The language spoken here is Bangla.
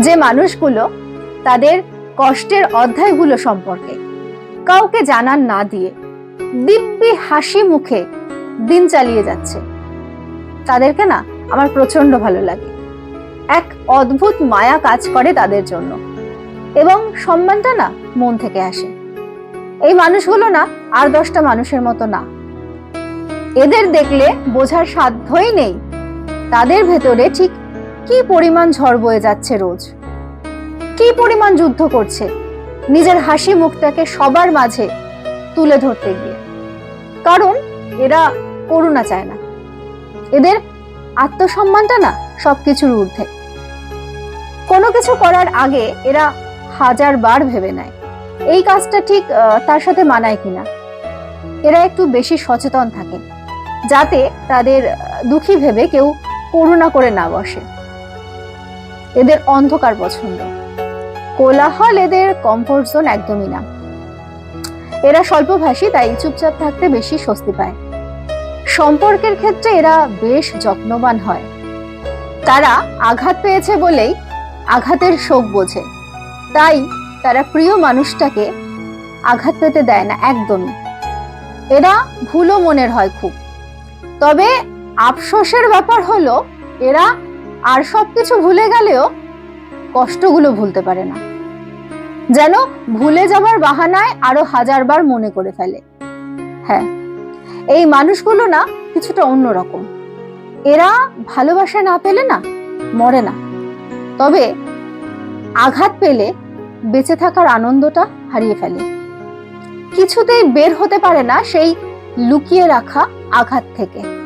যে মানুষগুলো তাদের কষ্টের অধ্যায়গুলো সম্পর্কে কাউকে জানান না দিয়ে দিব্যি হাসি মুখে দিন চালিয়ে যাচ্ছে। তাদেরকে না আমার প্রচণ্ড ভালো লাগে। এক অদ্ভুত মায়া কাজ করে তাদের জন্য এবং সম্মানটা না মন থেকে আসে। এই মানুষগুলো না আর দশটা মানুষের মতো না। এদের দেখলে বোঝার সাধ্যই নেই। তাদের ভেতরে ঠিক কি পরিমাণ ঝড় বয়ে যাচ্ছে রোজ? কি পরিমাণ যুদ্ধ করছে? নিজের হাসি মুখটাকে সবার মাঝে তুলে ধরতে গিয়ে। কারণ এরা করুণা চায় না। এদের আত্মসম্মানটা না সবকিছুর ঊর্ধ্বে। কোনো কিছু করার আগে এরা হাজার বার ভেবে নেয়। এই কাজটা ঠিক তার সাথে মানায় কিনা? এরা একটু বেশি সচেতন থাকে যাতে তাদের দুঃখী ভেবে কেউ করুণা করে না বসে। এদের অন্ধকার পছন্দ। কোলাহল এদের কমফোর্ট জোন একদমই না। এরা স্বল্পভাষী, তাই চুপচাপ থাকতে বেশি স্বস্তি পায়। সম্পর্কের ক্ষেত্রে এরা বেশ যত্নবান হয়। তারা আঘাত পেয়েছে বলেই আঘাতের শোক বোঝে। তাই তারা প্রিয় মানুষটাকে আঘাত পেতে দেয় না, একদমই। এরা ভুলো মনের হয় খুব। তবে আফসোসের ব্যাপার হলো, এরা আর সব কিছু ভুলে গেলেও কষ্টগুলো ভুলতে পারে না। যেন ভুলে যাবার বাহানায় আরও হাজারবার মনে করে ফেলে। হ্যাঁ এই মানুষগুলো না কিছুটা অন্যরকম। এরা ভালোবাসা না পেলে না, মরে না। তবে আঘাত পেলে বেঁচে থাকার আনন্দটা হারিয়ে ফেলে। কিছুতেই বের হতে পারে না সেই লুকিয়ে রাখা আঘাত থেকে।